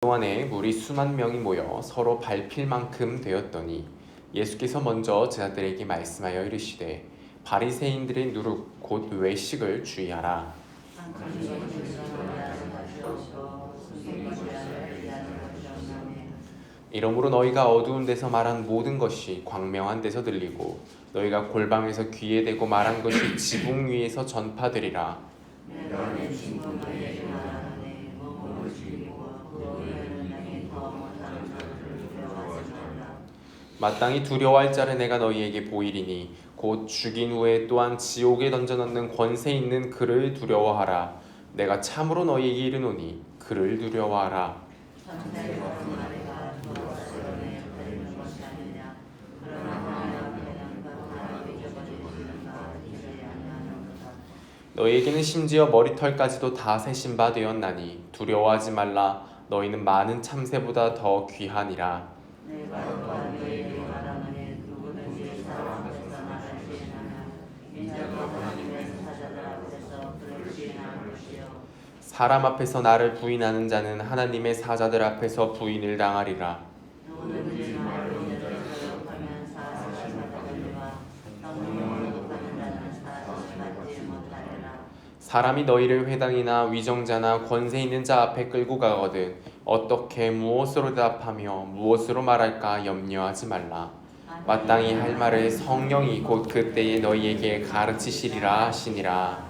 동안에 물이 수만 명이 모여 서로 밟힐 만큼 되었더니 예수께서 먼저 제자들에게 말씀하여 이르시되 바리새인들의 누룩 곧 외식을 주의하라. 이러므로 너희가 어두운 데서 말한 모든 것이 광명한 데서 들리고 너희가 골방에서 귀에 대고 말한 것이 지붕 위에서 전파되리라 마땅히 두려워할 자를 내가 너희에게 보이리니 곧 죽인 후에 또한 지옥에 던져 넣는 권세 있는 그를 두려워하라. 내가 참으로 너희에게 이르노니 그를 두려워하라. 너희에게는 심지어 머리털까지도 다 세신 바 되었나니 두려워하지 말라. 너희는 많은 참새보다 더 귀하니라 사람 앞에서 나를 부인하는 자는 하나님의 사자들 앞에서 부인을 당하리라. 사람이 너희를 회당이나 위정자나 권세 있는 자 앞에 끌고 가거든 어떻게 무엇으로 대답하며 무엇으로 말할까 염려하지 말라. 마땅히 할 말을 성령이 곧 그때에 너희에게 가르치시리라 하시니라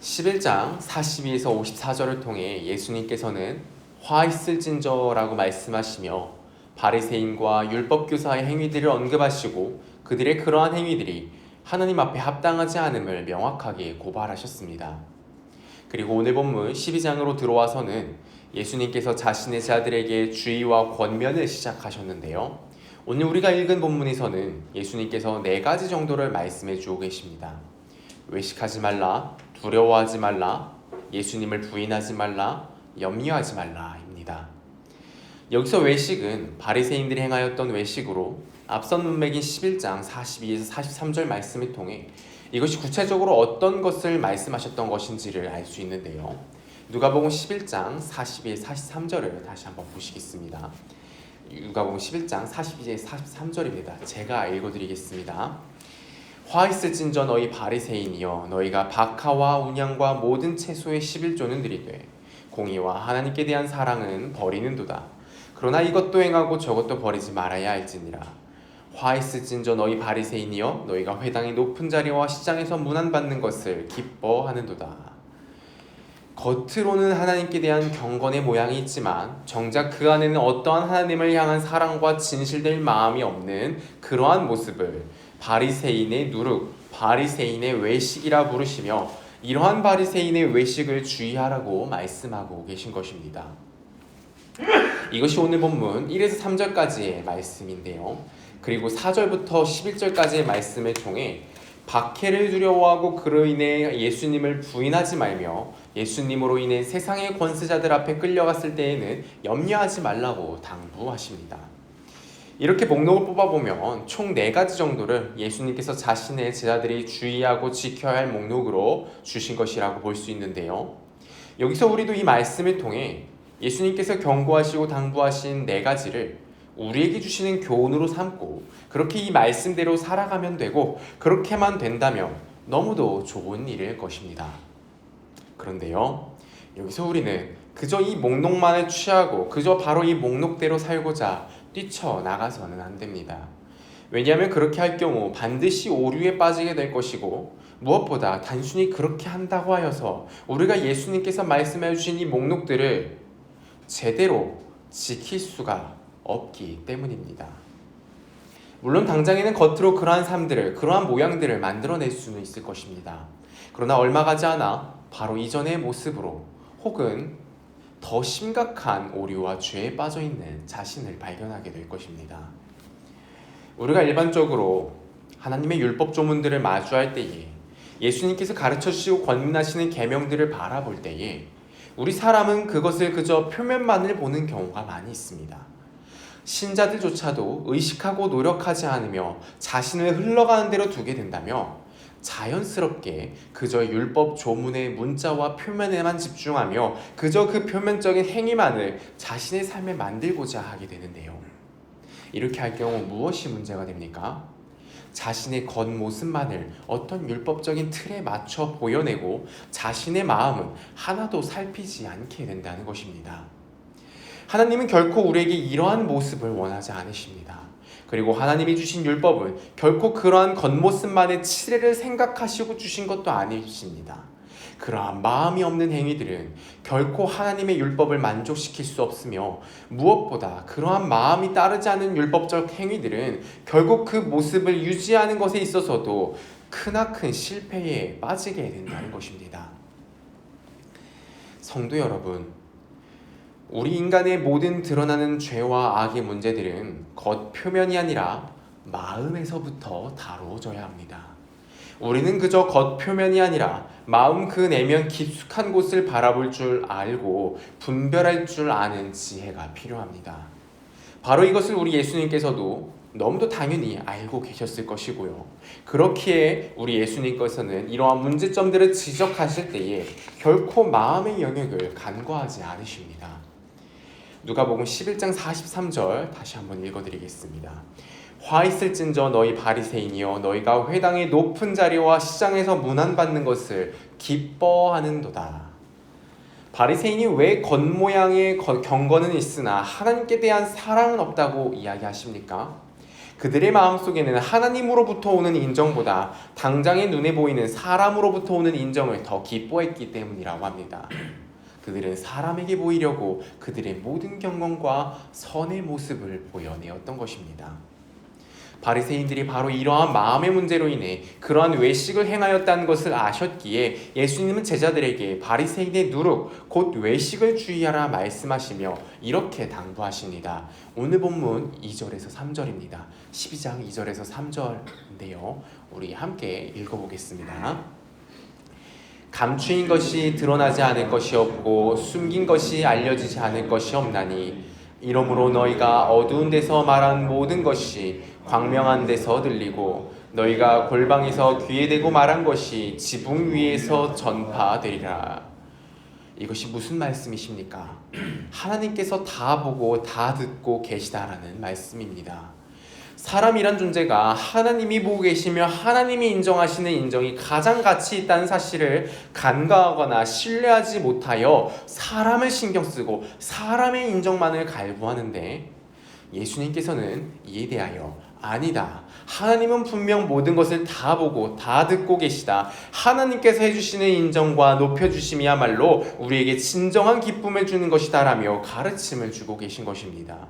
11장 42에서 54절을 통해 예수님께서는 화 있을진저라고 말씀하시며 바리새인과 율법 교사의 행위들을 언급하시고 그들의 그러한 행위들이 하나님 앞에 합당하지 않음을 명확하게 고발하셨습니다. 그리고 오늘 본문 12장으로 들어와서는 예수님께서 자신의 자들에게 주의와 권면을 시작하셨는데요. 오늘 우리가 읽은 본문에서는 예수님께서 네 가지 정도를 말씀해 주고 계십니다. 외식하지 말라, 두려워하지 말라, 예수님을 부인하지 말라, 염려하지 말라입니다. 여기서 외식은 바리새인들이 행하였던 외식으로 앞선 문맥인 11장 42에서 43절 말씀을 통해 이것이 구체적으로 어떤 것을 말씀하셨던 것인지를 알 수 있는데요. 누가복음 11장 42에서 43절을 다시 한번 보시겠습니다. 누가복음 11장 42에서 43절입니다. 제가 읽어 드리겠습니다. 화 있을진저 너희 바리새인이여 너희가 박하와 운양과 모든 채소의 11조는 드리되 공의와 하나님께 대한 사랑은 버리는도다. 그러나 이것도 행하고 저것도 버리지 말아야 할지니라. 화 있을진저 너희 바리새인이여 너희가 회당의 높은 자리와 시장에서 문안받는 것을 기뻐하는도다. 겉으로는 하나님께 대한 경건의 모양이 있지만 정작 그 안에는 어떠한 하나님을 향한 사랑과 진실될 마음이 없는 그러한 모습을 바리새인의 누룩, 바리새인의 외식이라 부르시며 이러한 바리새인의 외식을 주의하라고 말씀하고 계신 것입니다. 이것이 오늘 본문 1에서 3절까지의 말씀인데요. 그리고 4절부터 11절까지의 말씀을 통해 박해를 두려워하고 그로 인해 예수님을 부인하지 말며 예수님으로 인해 세상의 권세자들 앞에 끌려갔을 때에는 염려하지 말라고 당부하십니다. 이렇게 목록을 뽑아보면 총 4가지 정도를 예수님께서 자신의 제자들이 주의하고 지켜야 할 목록으로 주신 것이라고 볼 수 있는데요. 여기서 우리도 이 말씀을 통해 예수님께서 경고하시고 당부하신 네 가지를 우리에게 주시는 교훈으로 삼고 그렇게 이 말씀대로 살아가면 되고 그렇게만 된다면 너무도 좋은 일일 것입니다. 그런데요. 여기서 우리는 그저 이 목록만을 취하고 그저 바로 이 목록대로 살고자 뛰쳐나가서는 안 됩니다. 왜냐하면 그렇게 할 경우 반드시 오류에 빠지게 될 것이고 무엇보다 단순히 그렇게 한다고 하여서 우리가 예수님께서 말씀해 주신 이 목록들을 제대로 지킬 수가 없기 때문입니다. 물론 당장에는 겉으로 그러한 삶들을 그러한 모양들을 만들어낼 수는 있을 것입니다. 그러나 얼마 가지 않아 바로 이전의 모습으로 혹은 더 심각한 오류와 죄에 빠져 있는 자신을 발견하게 될 것입니다. 우리가 일반적으로 하나님의 율법 조문들을 마주할 때에 예수님께서 가르쳐 주시고 권면하시는 계명들을 바라볼 때에 우리 사람은 그것을 그저 표면만을 보는 경우가 많이 있습니다. 신자들조차도 의식하고 노력하지 않으며 자신을 흘러가는 대로 두게 된다며 자연스럽게 그저 율법 조문의 문자와 표면에만 집중하며 그저 그 표면적인 행위만을 자신의 삶에 만들고자 하게 되는데요. 이렇게 할 경우 무엇이 문제가 됩니까? 자신의 겉모습만을 어떤 율법적인 틀에 맞춰 보여내고 자신의 마음은 하나도 살피지 않게 된다는 것입니다. 하나님은 결코 우리에게 이러한 모습을 원하지 않으십니다. 그리고 하나님이 주신 율법은 결코 그러한 겉모습만의 치레를 생각하시고 주신 것도 아니십니다. 그러한 마음이 없는 행위들은 결코 하나님의 율법을 만족시킬 수 없으며 무엇보다 그러한 마음이 따르지 않은 율법적 행위들은 결국 그 모습을 유지하는 것에 있어서도 크나큰 실패에 빠지게 된다는 것입니다. 성도 여러분, 우리 인간의 모든 드러나는 죄와 악의 문제들은 겉 표면이 아니라 마음에서부터 다루어져야 합니다. 우리는 그저 겉 표면이 아니라 마음 그 내면 깊숙한 곳을 바라볼 줄 알고 분별할 줄 아는 지혜가 필요합니다. 바로 이것을 우리 예수님께서도 너무도 당연히 알고 계셨을 것이고요. 그렇기에 우리 예수님께서는 이러한 문제점들을 지적하실 때에 결코 마음의 영역을 간과하지 않으십니다. 누가복음 11장 43절 다시 한번 읽어드리겠습니다. 화 있을진저 너희 바리새인이여 너희가 회당의 높은 자리와 시장에서 문안받는 것을 기뻐하는도다. 바리새인이 왜 겉모양의 경건은 있으나 하나님께 대한 사랑은 없다고 이야기하십니까? 그들의 마음속에는 하나님으로부터 오는 인정보다 당장의 눈에 보이는 사람으로부터 오는 인정을 더 기뻐했기 때문이라고 합니다. 그들은 사람에게 보이려고 그들의 모든 경건과 선의 모습을 보여내었던 것입니다. 바리새인들이 바로 이러한 마음의 문제로 인해 그러한 외식을 행하였다는 것을 아셨기에 예수님은 제자들에게 바리새인의 누룩 곧 외식을 주의하라 말씀하시며 이렇게 당부하십니다. 오늘 본문 2절에서 3절입니다. 12장 2절에서 3절인데요. 우리 함께 읽어보겠습니다. 감추인 것이 드러나지 않을 것이 없고 숨긴 것이 알려지지 않을 것이 없나니 이러므로 너희가 어두운 데서 말한 모든 것이 광명한 데서 들리고 너희가 골방에서 귀에 대고 말한 것이 지붕 위에서 전파되리라. 이것이 무슨 말씀이십니까? 하나님께서 다 보고 다 듣고 계시다라는 말씀입니다. 사람이란 존재가 하나님이 보고 계시며 하나님이 인정하시는 인정이 가장 가치 있다는 사실을 간과하거나 신뢰하지 못하여 사람을 신경 쓰고 사람의 인정만을 갈구하는데 예수님께서는 이에 대하여 아니다. 하나님은 분명 모든 것을 다 보고 다 듣고 계시다. 하나님께서 해주시는 인정과 높여주심이야말로 우리에게 진정한 기쁨을 주는 것이다라며 가르침을 주고 계신 것입니다.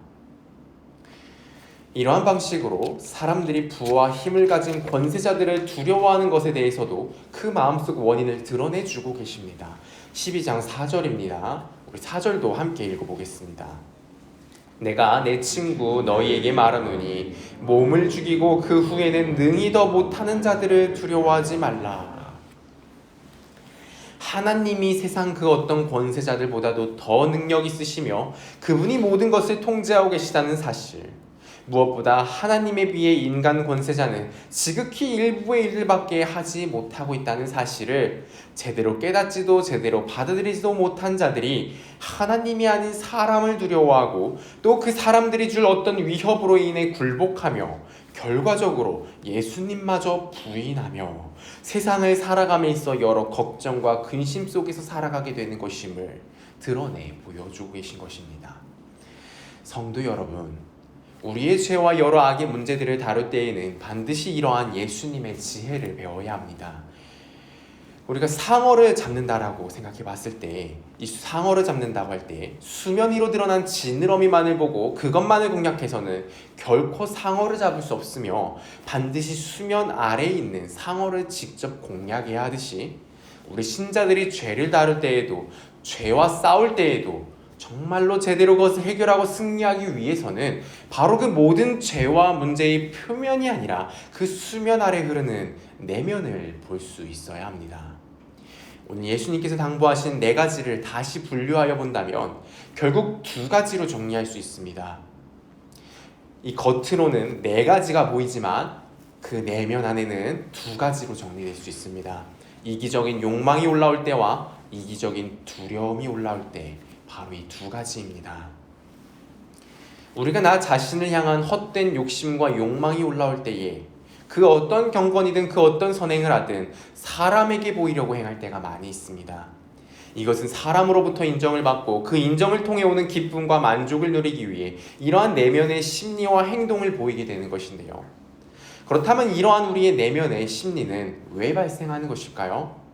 이러한 방식으로 사람들이 부와 힘을 가진 권세자들을 두려워하는 것에 대해서도 그 마음속 원인을 드러내주고 계십니다. 12장 4절입니다. 우리 4절도 함께 읽어보겠습니다. 내가 내 친구 너희에게 말하노니 몸을 죽이고 그 후에는 능히 더 못하는 자들을 두려워하지 말라. 하나님이 세상 그 어떤 권세자들보다도 더 능력 있으시며 그분이 모든 것을 통제하고 계시다는 사실. 무엇보다 하나님에 비해 인간 권세자는 지극히 일부의 일밖에 하지 못하고 있다는 사실을 제대로 깨닫지도 제대로 받아들이지도 못한 자들이 하나님이 아닌 사람을 두려워하고 또 그 사람들이 줄 어떤 위협으로 인해 굴복하며 결과적으로 예수님마저 부인하며 세상을 살아감에 있어 여러 걱정과 근심 속에서 살아가게 되는 것임을 드러내 보여주고 계신 것입니다. 성도 여러분, 우리의 죄와 여러 악의 문제들을 다룰 때에는 반드시 이러한 예수님의 지혜를 배워야 합니다. 우리가 상어를 잡는다라고 생각해 봤을 때, 이 상어를 잡는다고 할 때, 수면 위로 드러난 지느러미만을 보고 그것만을 공략해서는 결코 상어를 잡을 수 없으며, 반드시 수면 아래에 있는 상어를 직접 공략해야 하듯이, 우리 신자들이 죄를 다룰 때에도, 죄와 싸울 때에도, 정말로 제대로 그것을 해결하고 승리하기 위해서는 바로 그 모든 죄와 문제의 표면이 아니라 그 수면 아래 흐르는 내면을 볼 수 있어야 합니다. 오늘 예수님께서 당부하신 네 가지를 다시 분류하여 본다면 결국 두 가지로 정리할 수 있습니다. 이 겉으로는 네 가지가 보이지만 그 내면 안에는 두 가지로 정리될 수 있습니다. 이기적인 욕망이 올라올 때와 이기적인 두려움이 올라올 때 바로 이 두 가지입니다. 우리가 나 자신을 향한 헛된 욕심과 욕망이 올라올 때에 그 어떤 경건이든 그 어떤 선행을 하든 사람에게 보이려고 행할 때가 많이 있습니다. 이것은 사람으로부터 인정을 받고 그 인정을 통해 오는 기쁨과 만족을 누리기 위해 이러한 내면의 심리와 행동을 보이게 되는 것인데요. 그렇다면 이러한 우리의 내면의 심리는 왜 발생하는 것일까요?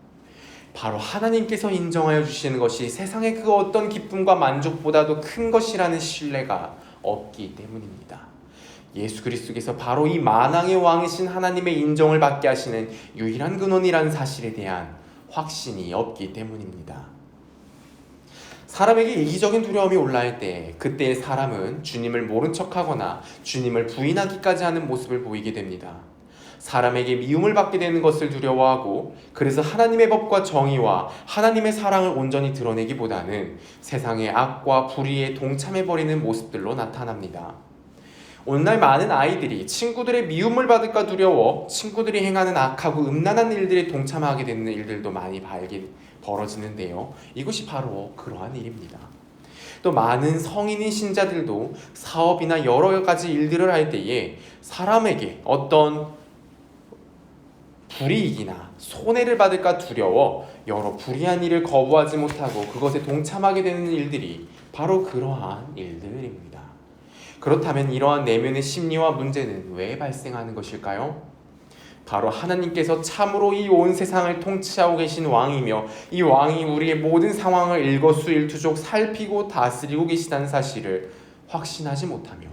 바로 하나님께서 인정하여 주시는 것이 세상의 그 어떤 기쁨과 만족보다도 큰 것이라는 신뢰가 없기 때문입니다. 예수 그리스도께서 바로 이 만왕의 왕이신 하나님의 인정을 받게 하시는 유일한 근원이라는 사실에 대한 확신이 없기 때문입니다. 사람에게 이기적인 두려움이 올라올 때 그때의 사람은 주님을 모른 척하거나 주님을 부인하기까지 하는 모습을 보이게 됩니다. 사람에게 미움을 받게 되는 것을 두려워하고 그래서 하나님의 법과 정의와 하나님의 사랑을 온전히 드러내기보다는 세상의 악과 불의에 동참해 버리는 모습들로 나타납니다. 오늘날 많은 아이들이 친구들의 미움을 받을까 두려워 친구들이 행하는 악하고 음란한 일들에 동참하게 되는 일들도 많이 발견 벌어지는데요. 이것이 바로 그러한 일입니다. 또 많은 성인인 신자들도 사업이나 여러 가지 일들을 할 때에 사람에게 어떤 불이익이나 손해를 받을까 두려워 여러 불이한 일을 거부하지 못하고 그것에 동참하게 되는 일들이 바로 그러한 일들입니다. 그렇다면 이러한 내면의 심리와 문제는 왜 발생하는 것일까요? 바로 하나님께서 참으로 이 온 세상을 통치하고 계신 왕이며 이 왕이 우리의 모든 상황을 일거수일투족 살피고 다스리고 계시다는 사실을 확신하지 못하며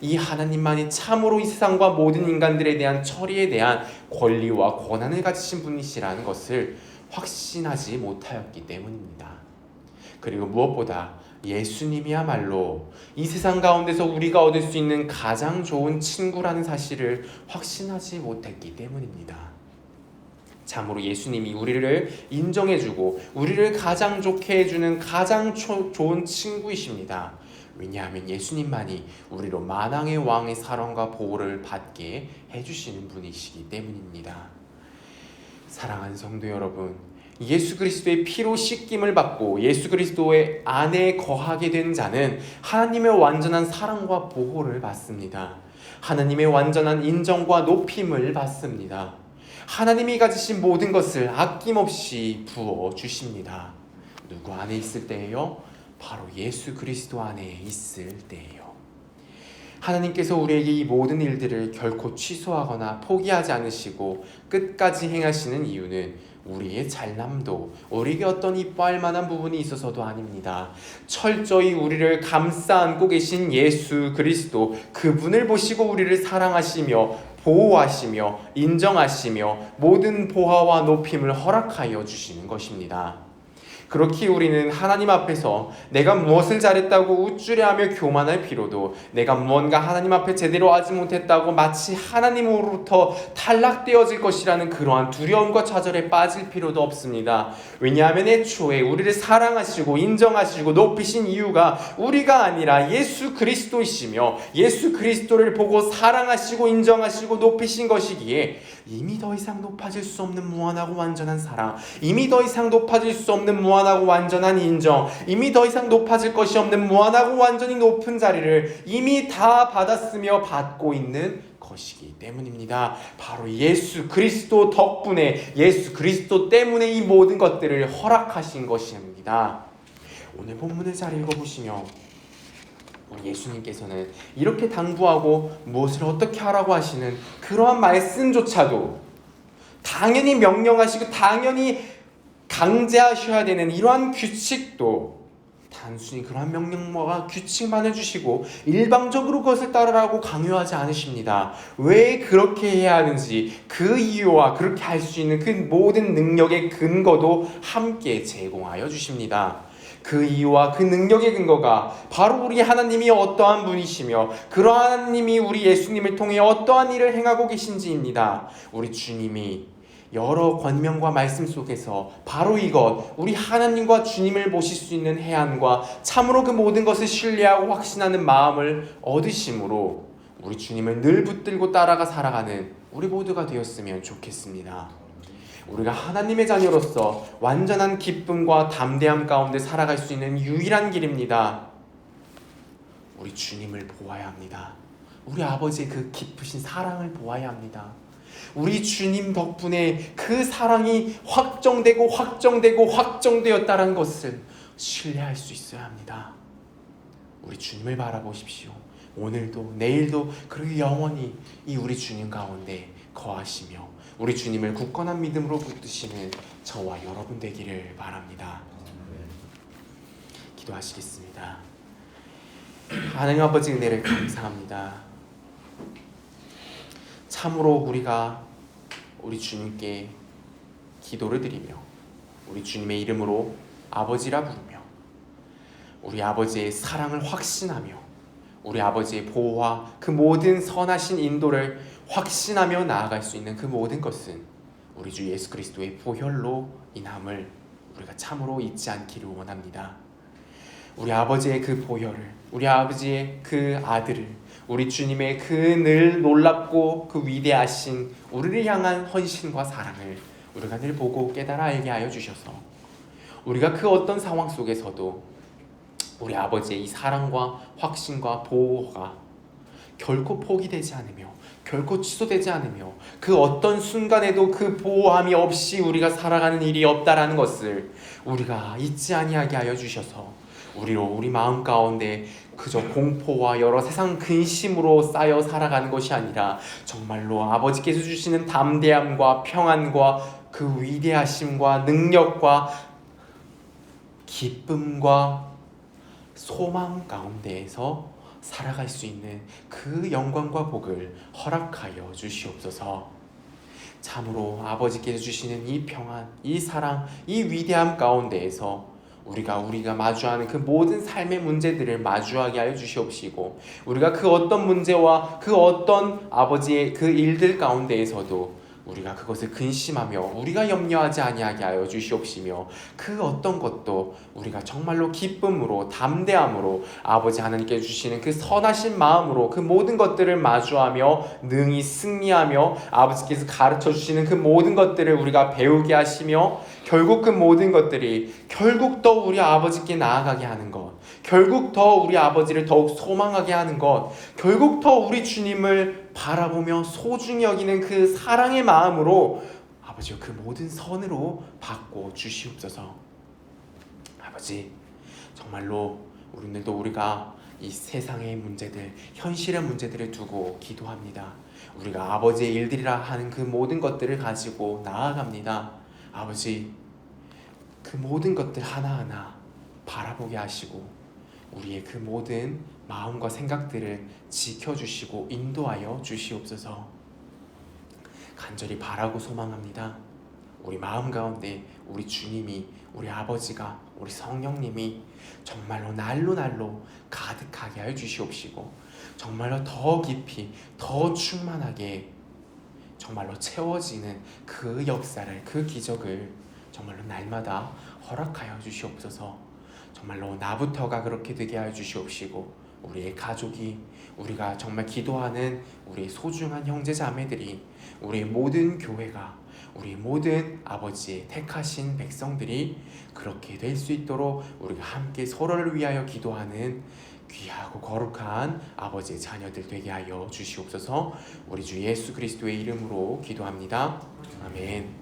이 하나님만이 참으로 이 세상과 모든 인간들에 대한 처리에 대한 권리와 권한을 가지신 분이시라는 것을 확신하지 못하였기 때문입니다. 그리고 무엇보다 예수님이야말로 이 세상 가운데서 우리가 얻을 수 있는 가장 좋은 친구라는 사실을 확신하지 못했기 때문입니다. 참으로 예수님이 우리를 인정해주고 우리를 가장 좋게 해주는 가장 초, 좋은 친구이십니다. 왜냐하면 예수님만이 우리로 만왕의 왕의 사랑과 보호를 받게 해주시는 분이시기 때문입니다. 사랑하는 성도 여러분, 예수 그리스도의 피로 씻김을 받고 예수 그리스도의 안에 거하게 된 자는 하나님의 완전한 사랑과 보호를 받습니다. 하나님의 완전한 인정과 높임을 받습니다. 하나님이 가지신 모든 것을 아낌없이 부어 주십니다. 누구 안에 있을 때예요? 바로 예수 그리스도 안에 있을 때예요. 하나님께서 우리에게 이 모든 일들을 결코 취소하거나 포기하지 않으시고 끝까지 행하시는 이유는 우리의 잘남도, 우리에게 어떤 이뻐할 만한 부분이 있어서도 아닙니다. 철저히 우리를 감싸 안고 계신 예수 그리스도, 그분을 보시고 우리를 사랑하시며 보호하시며 인정하시며 모든 보화와 높임을 허락하여 주시는 것입니다. 그렇게 우리는 하나님 앞에서 내가 무엇을 잘했다고 우쭐해하며 교만할 필요도 내가 무언가 하나님 앞에 제대로 하지 못했다고 마치 하나님으로부터 탈락되어질 것이라는 그러한 두려움과 좌절에 빠질 필요도 없습니다. 왜냐하면 애초에 우리를 사랑하시고 인정하시고 높이신 이유가 우리가 아니라 예수 그리스도이시며 예수 그리스도를 보고 사랑하시고 인정하시고 높이신 것이기에 이미 더 이상 높아질 수 없는 무한하고 완전한 사랑, 이미 더 이상 높아질 수 없는 무한 하고 완전한 인정, 이미 더 이상 높아질 것이 없는 무한하고 완전히 높은 자리를 이미 다 받았으며 받고 있는 것이기 때문입니다. 바로 예수 그리스도 덕분에 예수 그리스도 때문에 이 모든 것들을 허락하신 것입니다. 오늘 본문을 잘 읽어보시며 예수님께서는 이렇게 당부하고 무엇을 어떻게 하라고 하시는 그러한 말씀조차도 당연히 명령하시고 당연히 강제하셔야 되는 이러한 규칙도 단순히 그러한 명령과 규칙만 해주시고 일방적으로 그것을 따르라고 강요하지 않으십니다. 왜 그렇게 해야 하는지 그 이유와 그렇게 할 수 있는 그 모든 능력의 근거도 함께 제공하여 주십니다. 그 이유와 그 능력의 근거가 바로 우리 하나님이 어떠한 분이시며 그 하나님이 우리 예수님을 통해 어떠한 일을 행하고 계신지입니다. 우리 주님이 여러 권명과 말씀 속에서 바로 이것 우리 하나님과 주님을 모실 수 있는 해안과 참으로 그 모든 것을 신뢰하고 확신하는 마음을 얻으심으로 우리 주님을 늘 붙들고 따라가 살아가는 우리 모두가 되었으면 좋겠습니다. 우리가 하나님의 자녀로서 완전한 기쁨과 담대함 가운데 살아갈 수 있는 유일한 길입니다. 우리 주님을 보아야 합니다. 우리 아버지의 그 깊으신 사랑을 보아야 합니다. 우리 주님 덕분에 그 사랑이 확정되고 확정되고 확정되었다는 것을 신뢰할 수 있어야 합니다. 우리 주님을 바라보십시오. 오늘도 내일도 그리고 영원히 이 우리 주님 가운데 거하시며 우리 주님을 굳건한 믿음으로 붙드시는 저와 여러분 되기를 바랍니다. 기도하시겠습니다. 하나님 아버지 은혜를 감사합니다. 참으로 우리가 우리 주님께 기도를 드리며 우리 주님의 이름으로 아버지라 부르며 우리 아버지의 사랑을 확신하며 우리 아버지의 보호와 그 모든 선하신 인도를 확신하며 나아갈 수 있는 그 모든 것은 우리 주 예수 그리스도의 보혈로 인함을 우리가 참으로 잊지 않기를 원합니다. 우리 아버지의 그 보혈을 우리 아버지의 그 아들을 우리 주님의 그 늘 놀랍고 그 위대하신 우리를 향한 헌신과 사랑을 우리가 늘 보고 깨달아 알게 하여 주셔서 우리가 그 어떤 상황 속에서도 우리 아버지의 이 사랑과 확신과 보호가 결코 포기되지 않으며 결코 취소되지 않으며 그 어떤 순간에도 그 보호함이 없이 우리가 살아가는 일이 없다라는 것을 우리가 잊지 아니하게 하여 주셔서 우리로 우리 마음 가운데 그저 공포와 여러 세상 근심으로 쌓여 살아가는 것이 아니라 정말로 아버지께서 주시는 담대함과 평안과 그 위대하심과 능력과 기쁨과 소망 가운데에서 살아갈 수 있는 그 영광과 복을 허락하여 주시옵소서. 참으로 아버지께서 주시는 이 평안, 이 사랑, 이 위대함 가운데에서 우리가 우리가 마주하는 그 모든 삶의 문제들을 마주하게 하여 주시옵시고 우리가 그 어떤 문제와 그 어떤 아버지의 그 일들 가운데에서도 우리가 그것을 근심하며 우리가 염려하지 아니하게 하여 주시옵시며 그 어떤 것도 우리가 정말로 기쁨으로 담대함으로 아버지 하나님께 주시는 그 선하신 마음으로 그 모든 것들을 마주하며 능히 승리하며 아버지께서 가르쳐 주시는 그 모든 것들을 우리가 배우게 하시며 결국 그 모든 것들이 결국 더 우리 아버지께 나아가게 하는 것 결국 더 우리 아버지를 더욱 소망하게 하는 것 결국 더 우리 주님을 바라보며 소중히 여기는 그 사랑의 마음으로 아버지여 그 모든 선으로 바꿔 주시옵소서. 아버지 정말로 우리들도 우리가 이 세상의 문제들, 현실의 문제들을 두고 기도합니다. 우리가 아버지의 일들이라 하는 그 모든 것들을 가지고 나아갑니다. 아버지 그 모든 것들 하나하나 바라보게 하시고 우리의 그 모든 마음과 생각들을 지켜주시고 인도하여 주시옵소서. 간절히 바라고 소망합니다. 우리 마음 가운데 우리 주님이 우리 아버지가 우리 성령님이 정말로 날로 날로 가득하게 하여 주시옵시고 정말로 더 깊이 더 충만하게 정말로 채워지는 그 역사를 그 기적을 정말로 날마다 허락하여 주시옵소서. 정말로 나부터가 그렇게 되게 하여 주시옵시고 우리의 가족이 우리가 정말 기도하는 우리 소중한 형제 자매들이 우리 모든 교회가 우리 모든 아버지의 택하신 백성들이 그렇게 될 수 있도록 우리가 함께 서로를 위하여 기도하는 귀하고 거룩한 아버지의 자녀들 되게 하여 주시옵소서. 우리 주 예수 그리스도의 이름으로 기도합니다. 아멘.